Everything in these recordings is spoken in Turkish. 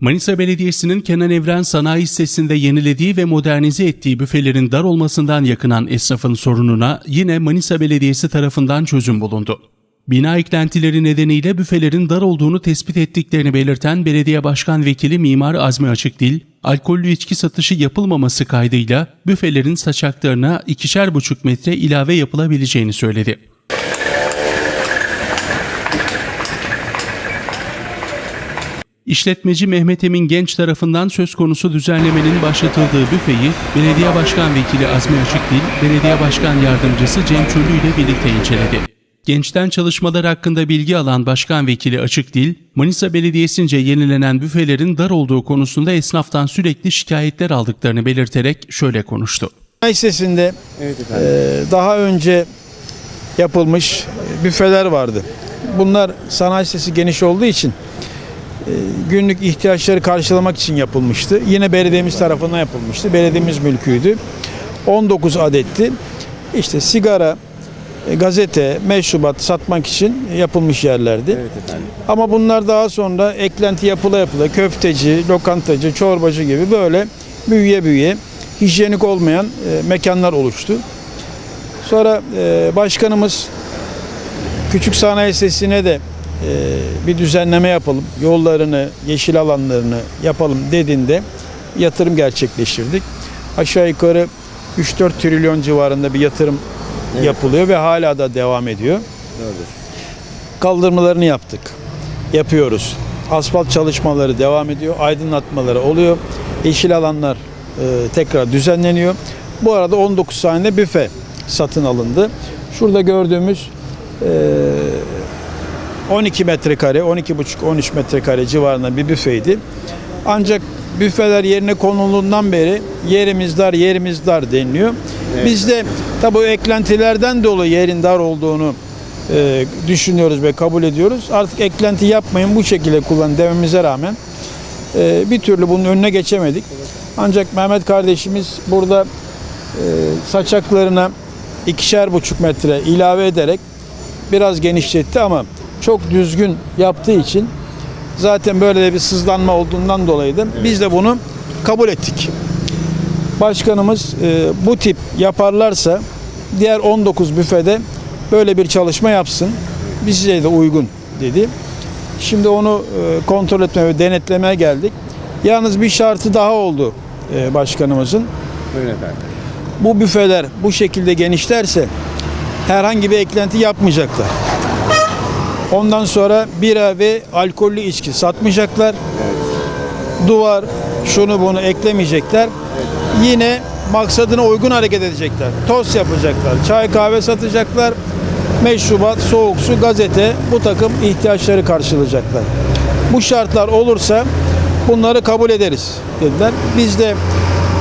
Manisa Belediyesi'nin Kenan Evren Sanayi Sitesi'nde yenilediği ve modernize ettiği büfelerin dar olmasından yakınan esnafın sorununa yine Manisa Belediyesi tarafından çözüm bulundu. Bina eklentileri nedeniyle büfelerin dar olduğunu tespit ettiklerini belirten Belediye Başkan Vekili Mimar Azmi Açıkdil, alkollü içki satışı yapılmaması kaydıyla büfelerin saçaklarına ikişer buçuk metre ilave yapılabileceğini söyledi. İşletmeci Mehmet Emin Genç tarafından söz konusu düzenlemenin başlatıldığı büfeyi Belediye Başkan Vekili Azmi Açıkdil, Belediye Başkan Yardımcısı Cem Çölü ile birlikte inceledi. Gençten çalışmalar hakkında bilgi alan Başkan Vekili Açıkdil, Manisa Belediyesi'nce yenilenen büfelerin dar olduğu konusunda esnaftan sürekli şikayetler aldıklarını belirterek şöyle konuştu. Sanayi sitesinde e, daha önce yapılmış büfeler vardı. Bunlar sanayi sitesi geniş olduğu için günlük ihtiyaçları karşılamak için yapılmıştı. Yine belediyemiz tarafından yapılmıştı. Belediyemiz mülküydü. 19 adetti. İşte sigara, e, gazete, meşrubat satmak için yapılmış yerlerdi. Ama bunlar daha sonra eklenti yapıla yapıla köfteci, lokantacı, çorbacı gibi böyle büyüye büyüye hijyenik olmayan e, mekanlar oluştu. Sonra e, başkanımız küçük sanayi sitesine de e, bir düzenleme yapalım, yollarını, yeşil alanlarını yapalım dediğinde yatırım gerçekleştirdik. Aşağı yukarı 3-4 trilyon civarında bir yatırım yapılıyor ve hala da devam ediyor. Kaldırmalarını yaptık. Yapıyoruz. Asfalt çalışmaları devam ediyor. Aydınlatmaları oluyor. Yeşil alanlar e, tekrar düzenleniyor. Bu arada 19 tane büfe satın alındı. Şurada gördüğümüz e, 12 metrekare, 12,5-13 metrekare civarında bir büfeydi. Ancak büfeler yerine konulduğundan beri yerimiz dar, yerimiz dar deniliyor. Biz de tabi eklentilerden dolayı yerin dar olduğunu e, düşünüyoruz ve kabul ediyoruz. Artık eklenti yapmayın bu şekilde kullanın dememize rağmen e, bir türlü bunun önüne geçemedik. Ancak Mehmet kardeşimiz burada e, saçaklarına ikişer buçuk metre ilave ederek biraz genişletti ama çok düzgün yaptığı için zaten böyle bir sızlanma olduğundan dolayı da biz de bunu kabul ettik. Başkanımız e, bu tip yaparlarsa diğer 19 büfede böyle bir çalışma yapsın. Bize de uygun dedi. Şimdi onu e, kontrol etmeye ve denetlemeye geldik. Yalnız bir şartı daha oldu e, başkanımızın. Buyurun efendim. Bu büfeler bu şekilde genişlerse herhangi bir eklenti yapmayacaklar. Ondan sonra bira ve alkollü içki satmayacaklar. Duvar, şunu bunu eklemeyecekler. Yine maksadına uygun hareket edecekler. Tost yapacaklar, çay kahve satacaklar. Meşrubat, soğuk su, gazete bu takım ihtiyaçları karşılayacaklar. Bu şartlar olursa bunları kabul ederiz dediler. Biz de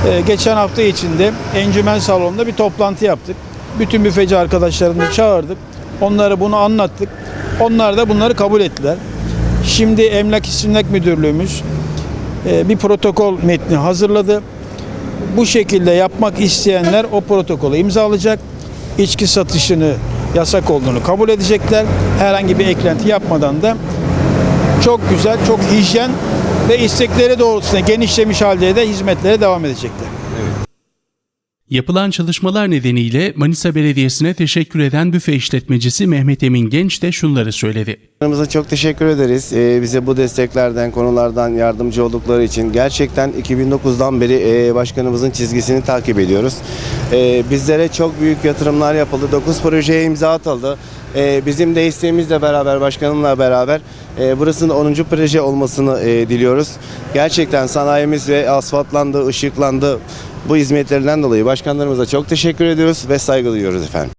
e, geçen hafta içinde Encümen Salonu'nda bir toplantı yaptık. Bütün büfeci arkadaşlarımızı çağırdık. Onlara bunu anlattık. Onlar da bunları kabul ettiler. Şimdi Emlak İstimlak Müdürlüğümüz e, bir protokol metni hazırladı. Bu şekilde yapmak isteyenler o protokolü imzalayacak. İçki satışını yasak olduğunu kabul edecekler. Herhangi bir eklenti yapmadan da çok güzel, çok hijyen ve istekleri doğrultusunda genişlemiş halde de hizmetlere devam edecekler. Yapılan çalışmalar nedeniyle Manisa Belediyesi'ne teşekkür eden büfe işletmecisi Mehmet Emin Genç de şunları söyledi. Başkanımıza çok teşekkür ederiz. Ee, bize bu desteklerden, konulardan yardımcı oldukları için. Gerçekten 2009'dan beri e, başkanımızın çizgisini takip ediyoruz. Ee, bizlere çok büyük yatırımlar yapıldı. 9 projeye imza atıldı. Ee, bizim de isteğimizle beraber, başkanımla beraber e, burasının 10. proje olmasını e, diliyoruz. Gerçekten sanayimiz ve asfaltlandı, ışıklandı. Bu hizmetlerinden dolayı başkanlarımıza çok teşekkür ediyoruz ve saygı duyuyoruz efendim.